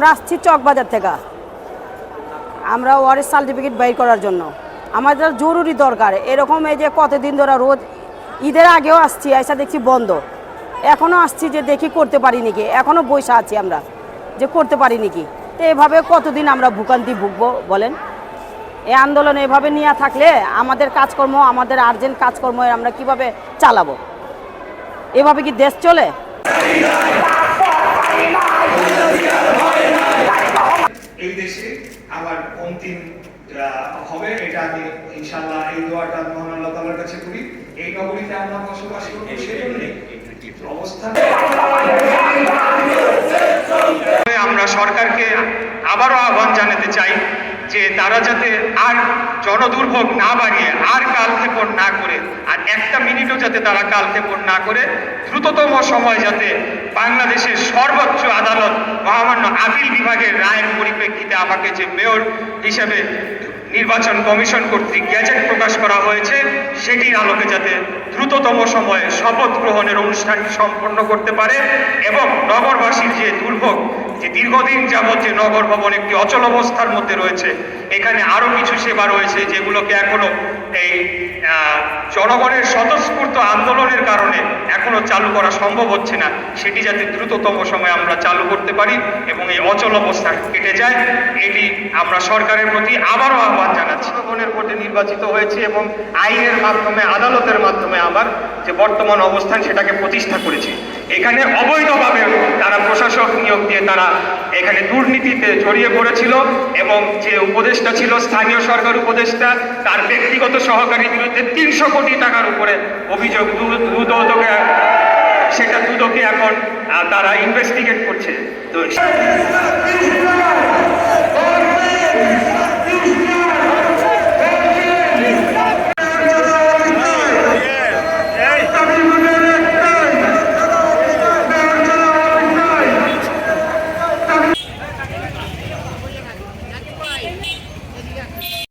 আমরা আসছি চকবাজার থেকে। আমরা ওয়ারেস সার্টিফিকেট বাইর করার জন্য। আমাদের জরুরি দরকার। এরকম এই যে কতদিন ধরে রোজ ঈদের আগেও আসছি এসে দেখছি বন্ধ। এখনও আসছি যে দেখি করতে পারি নাকি এখনও বসে আছি আমরা যে করতে পারি নাকি তো এভাবে কতদিন আমরা ভোগান্তি ভুগবো বলেন? এই আন্দোলন এভাবে নিয়ে থাকলে আমাদের কাজকর্ম, আমাদের আর্জেন্ট কাজকর্ম আমরা কীভাবে চালাবো? এভাবে কি দেশ চলে? আহ, হবে এটা আমি ইনশাল্লাহ এই দোয়াটা মহান আল্লাহ তাআলার কাছে করি। এই নগরীতে আমরা বসবাস করি সেজন্য অবস্থান আমরা সরকারকে আবারও আহ্বান জানাতে চাই যে তারা যাতে আর জনদুর্ভোগ না বাড়িয়ে আর কালক্ষেপণ না করে, আর একটা মিনিটও যাতে তারা কালক্ষেপণ না করে, দ্রুততম সময় যাতে বাংলাদেশের সর্বোচ্চ আদালত মহামান্য আপিল বিভাগের রায়ের পরিপ্রেক্ষিতে আমাকে যে মেয়র হিসেবে নির্বাচন কমিশন কর্তৃক গ্যাজেট প্রকাশ করা হয়েছে, সেটির আলোকে যাতে দ্রুততম সময়ে শপথ গ্রহণের অনুষ্ঠানটি সম্পন্ন করতে পারে এবং নগরবাসীর যে দুর্ভোগ যে দীর্ঘদিন যাবৎ যে নগর ভবন একটি অচল অবস্থার মধ্যে রয়েছে, এখানে আরও কিছু সেবা রয়েছে যেগুলোকে এখনও এই জনগণের স্বতঃস্ফূর্ত আন্দোলনের কারণে এখনও চালু করা সম্ভব হচ্ছে না। সেটি যাতে দ্রুততম সময়ে আমরা চালু করতে পারি এবং এই অচল অবস্থা কেটে যায়, এটি আমরা সরকারের প্রতি আবারও আহ্বান জানাচ্ছি। জনগণের ভোটে নির্বাচিত হয়েছে এবং আইনের মাধ্যমে, আদালতের মাধ্যমে আবার যে বর্তমান অবস্থান সেটাকে প্রতিষ্ঠা করেছে। এখানে অবৈধভাবে তারা নিয়োগ দিয়ে তারা এখানে দুর্নীতিতে জড়িয়ে পড়েছিল এবং যে উপদেষ্টা ছিল, স্থানীয় সরকার উপদেষ্টা, তার ব্যক্তিগত সহকারীর বিরুদ্ধে তিনশো কোটি টাকার উপরে অভিযোগ সেটা দুদকে এখন তারা ইনভেস্টিগেট করছে। তো